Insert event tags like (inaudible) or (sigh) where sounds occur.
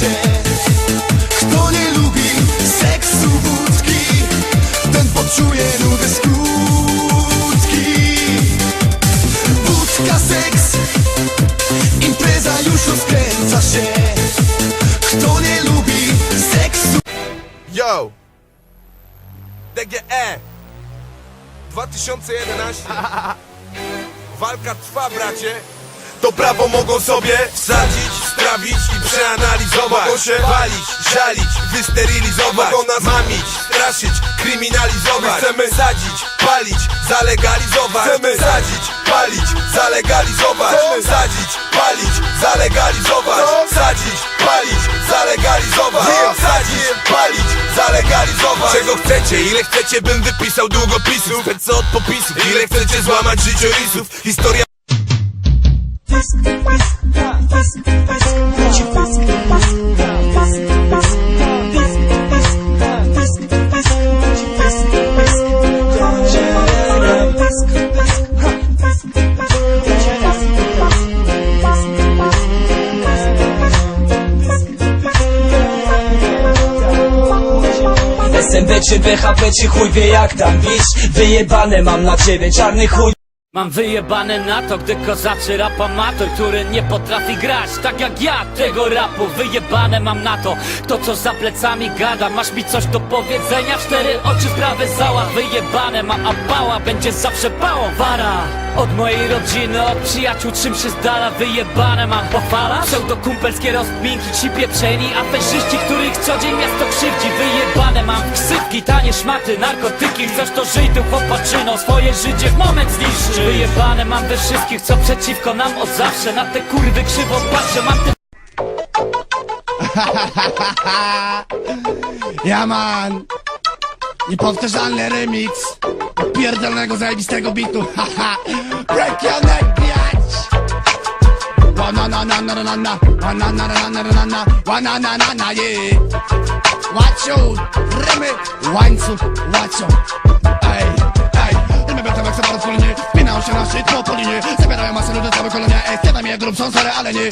się. Kto nie lubi seksu, wódki Ten poczuje nudy skutki. Wódka, seks Impreza już rozkręca się. Kto nie lubi seksu Yo! DGE 2011 (laughs) Walka trwa bracie. To prawo mogą sobie wsadzić strawić i przeanalizować. Mogą się walić, żalić, wysterylizować Mogą nas mamić, straszyć, kryminalizować. Chcemy sadzić, palić, zalegalizować. Chcemy sadzić, palić, zalegalizować. Chcemy sadzić, palić, zalegalizować. Sadzić, palić, zalegalizować. Sadzić, palić, zalegalizować. Czego chcecie, ile chcecie bym wypisał długopisów? Chcę co od popisów, ile chcecie złamać życiorysów? Historia czy BHP czy chuj wie jak tam wisz Wyjebane mam na ciebie czarny chuj. Mam wyjebane na to, gdy kozaczy rap amator Który nie potrafi grać, tak jak ja tego rapu Wyjebane mam na to, kto co za plecami gada Masz mi coś do powiedzenia, cztery oczy sprawę zała Wyjebane mam, a pała będzie zawsze pałą Wara od mojej rodziny, od przyjaciół czym się z dala Wyjebane mam pochwala. Pseudo kumpelskie rozkminki, ci pieprzeni Aferzyści, których co dzień miasto krzywdzi. Wyjebane mam ksywki, tanie szmaty, narkotyki. Chcesz to żyj tu chłopaczyną, swoje życie w moment zniszczy Wyjebane mam we wszystkich, co przeciwko nam od zawsze. Na te kurwy krzywo patrzę, mam te (laughs) Ja man! Niepowtarzalny remix pierdolnego zajebistego bitu haha Break your neck bitch Wana na na na na na Wana na na na na na Wana na na na yeah Watch out Rymy Łańcuch Watch out Ej Ej Rymy będą jak sobie rozpolnie Spinają się na szczyt po polinie Zabierają masę ludzi całe kolonie Ej, stawia mnie grub są sorry, ale nie